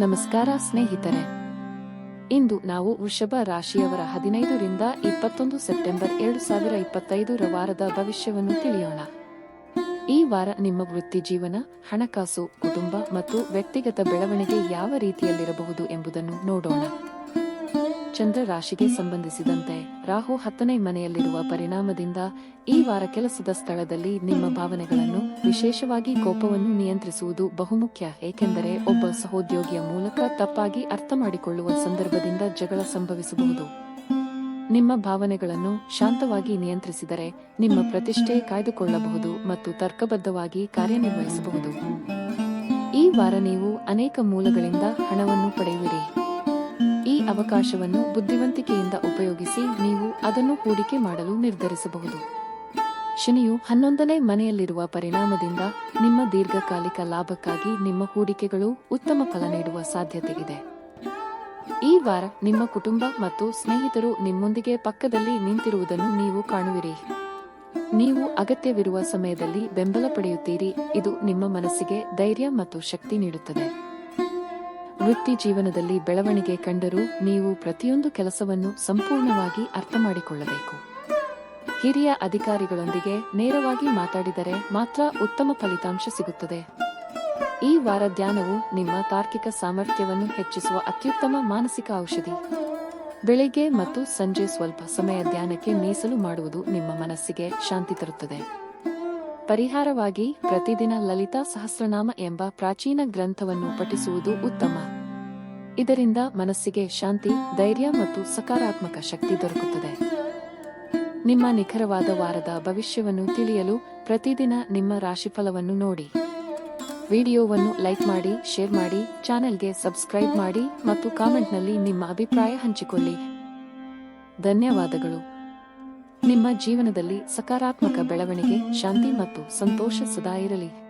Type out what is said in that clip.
ನಮಸ್ಕಾರ ಸ್ನೇಹಿತರೆ. ಇಂದು ನಾವು ವೃಷಭ ರಾಶಿಯವರ ಹದಿನೈದರಿಂದ ಇಪ್ಪತ್ತೊಂದು ಸೆಪ್ಟೆಂಬರ್ ಎರಡು ಸಾವಿರ ಇಪ್ಪತ್ತೈದರ ವಾರದ ಭವಿಷ್ಯವನ್ನು ತಿಳಿಯೋಣ. ಈ ವಾರ ನಿಮ್ಮ ವೃತ್ತಿ ಜೀವನ, ಹಣಕಾಸು, ಕುಟುಂಬ ಮತ್ತು ವ್ಯಕ್ತಿಗತ ಬೆಳವಣಿಗೆ ಯಾವ ರೀತಿಯಲ್ಲಿರಬಹುದು ಎಂಬುದನ್ನು ನೋಡೋಣ. ಚಂದ್ರ ರಾಶಿಗೆ ಸಂಬಂಧಿಸಿದಂತೆ ರಾಹು ಹತ್ತನೇ ಮನೆಯಲ್ಲಿರುವ ಪರಿಣಾಮದಿಂದ ಈ ವಾರ ಕೆಲಸದ ಸ್ಥಳದಲ್ಲಿ ನಿಮ್ಮ ಭಾವನೆಗಳನ್ನು ವಿಶೇಷವಾಗಿ ಕೋಪವನ್ನು ನಿಯಂತ್ರಿಸುವುದು ಬಹುಮುಖ್ಯ, ಏಕೆಂದರೆ ಒಬ್ಬ ಸಹೋದ್ಯೋಗಿಯ ಮೂಲಕ ತಪ್ಪಾಗಿ ಅರ್ಥ ಮಾಡಿಕೊಳ್ಳುವ ಸಂದರ್ಭದಿಂದ ಜಗಳ ಸಂಭವಿಸಬಹುದು. ನಿಮ್ಮ ಭಾವನೆಗಳನ್ನು ಶಾಂತವಾಗಿ ನಿಯಂತ್ರಿಸಿದರೆ ನಿಮ್ಮ ಪ್ರತಿಷ್ಠೆ ಕಾಯ್ದುಕೊಳ್ಳಬಹುದು ಮತ್ತು ತರ್ಕಬದ್ಧವಾಗಿ ಕಾರ್ಯನಿರ್ವಹಿಸಬಹುದು. ಈ ವಾರ ನೀವು ಅನೇಕ ಮೂಲಗಳಿಂದ ಹಣವನ್ನು ಪಡೆಯುವಿರಿ. ಈ ಅವಕಾಶವನ್ನು ಬುದ್ಧಿವಂತಿಕೆಯಿಂದ ಉಪಯೋಗಿಸಿ ನೀವು ಅದನ್ನು ಹೂಡಿಕೆ ಮಾಡಲು ನಿರ್ಧರಿಸಬಹುದು. ಶನಿಯು ಹನ್ನೊಂದನೇ ಮನೆಯಲ್ಲಿರುವ ಪರಿಣಾಮದಿಂದ ನಿಮ್ಮ ದೀರ್ಘಕಾಲಿಕ ಲಾಭಕ್ಕಾಗಿ ನಿಮ್ಮ ಹೂಡಿಕೆಗಳು ಉತ್ತಮ ಫಲ ನೀಡುವ ಸಾಧ್ಯತೆಯಿದೆ ಈ ವಾರ ನಿಮ್ಮ ಕುಟುಂಬ ಮತ್ತು ಸ್ನೇಹಿತರು ನಿಮ್ಮೊಂದಿಗೆ ಪಕ್ಕದಲ್ಲಿ ನಿಂತಿರುವುದನ್ನು ನೀವು ಕಾಣುವಿರಿ. ನೀವು ಅಗತ್ಯವಿರುವ ಸಮಯದಲ್ಲಿ ಬೆಂಬಲ ಪಡೆಯುತ್ತೀರಿ. ಇದು ನಿಮ್ಮ ಮನಸ್ಸಿಗೆ ಧೈರ್ಯ ಮತ್ತು ಶಕ್ತಿ ನೀಡುತ್ತದೆ. ವೃತ್ತಿ ಜೀವನದಲ್ಲಿ ಬೆಳವಣಿಗೆ ಕಂಡರೂ ನೀವು ಪ್ರತಿಯೊಂದು ಕೆಲಸವನ್ನು ಸಂಪೂರ್ಣವಾಗಿ ಅರ್ಥ ಮಾಡಿಕೊಳ್ಳಬೇಕು ಹಿರಿಯ ಅಧಿಕಾರಿಗಳೊಂದಿಗೆ ನೇರವಾಗಿ ಮಾತಾಡಿದರೆ ಮಾತ್ರ ಉತ್ತಮ ಫಲಿತಾಂಶ ಸಿಗುತ್ತದೆ. ಈ ವಾರ ಧ್ಯಾನವು ನಿಮ್ಮ ತಾರ್ಕಿಕ ಸಾಮರ್ಥ್ಯವನ್ನು ಹೆಚ್ಚಿಸುವ ಅತ್ಯುತ್ತಮ ಮಾನಸಿಕ ಔಷಧಿ. ಬೆಳಿಗ್ಗೆ ಮತ್ತು ಸಂಜೆ ಸ್ವಲ್ಪ ಸಮಯ ಧ್ಯಾನಕ್ಕೆ ಮೀಸಲು ಮಾಡುವುದು ನಿಮ್ಮ ಮನಸ್ಸಿಗೆ ಶಾಂತಿ ತರುತ್ತದೆ. ಪರಿಹಾರವಾಗಿ ಪ್ರತಿದಿನ ಲಲಿತಾ ಸಹಸ್ರನಾಮ ಎಂಬ ಪ್ರಾಚೀನ ಗ್ರಂಥವನ್ನು ಪಠಿಸುವುದು ಉತ್ತಮ. ಇದರಿಂದ ಮನಸ್ಸಿಗೆ ಶಾಂತಿ, ಧೈರ್ಯ ಮತ್ತು ಸಕಾರಾತ್ಮಕ ಶಕ್ತಿ ದೊರಕುತ್ತದೆ. ನಿಮ್ಮ ನಿಖರವಾದ ವಾರದ ಭವಿಷ್ಯವನ್ನು ತಿಳಿಯಲು ಪ್ರತಿದಿನ ನಿಮ್ಮ ರಾಶಿಫಲವನ್ನು ನೋಡಿ. ವಿಡಿಯೋವನ್ನು ಲೈಕ್ ಮಾಡಿ, ಶೇರ್ ಮಾಡಿ, ಚಾನೆಲ್ಗೆ ಸಬ್ಸ್ಕ್ರೈಬ್ ಮಾಡಿ ಮತ್ತು ಕಾಮೆಂಟ್ನಲ್ಲಿ ನಿಮ್ಮ ಅಭಿಪ್ರಾಯ ಹಂಚಿಕೊಳ್ಳಿ. ಧನ್ಯವಾದಗಳು. ನಿಮ್ಮ ಜೀವನದಲ್ಲಿ ಸಕಾರಾತ್ಮಕ ಬೆಳವಣಿಗೆ ಶಾಂತಿ ಮತ್ತು ಸಂತೋಷ ಸದಾ ಇರಲಿ.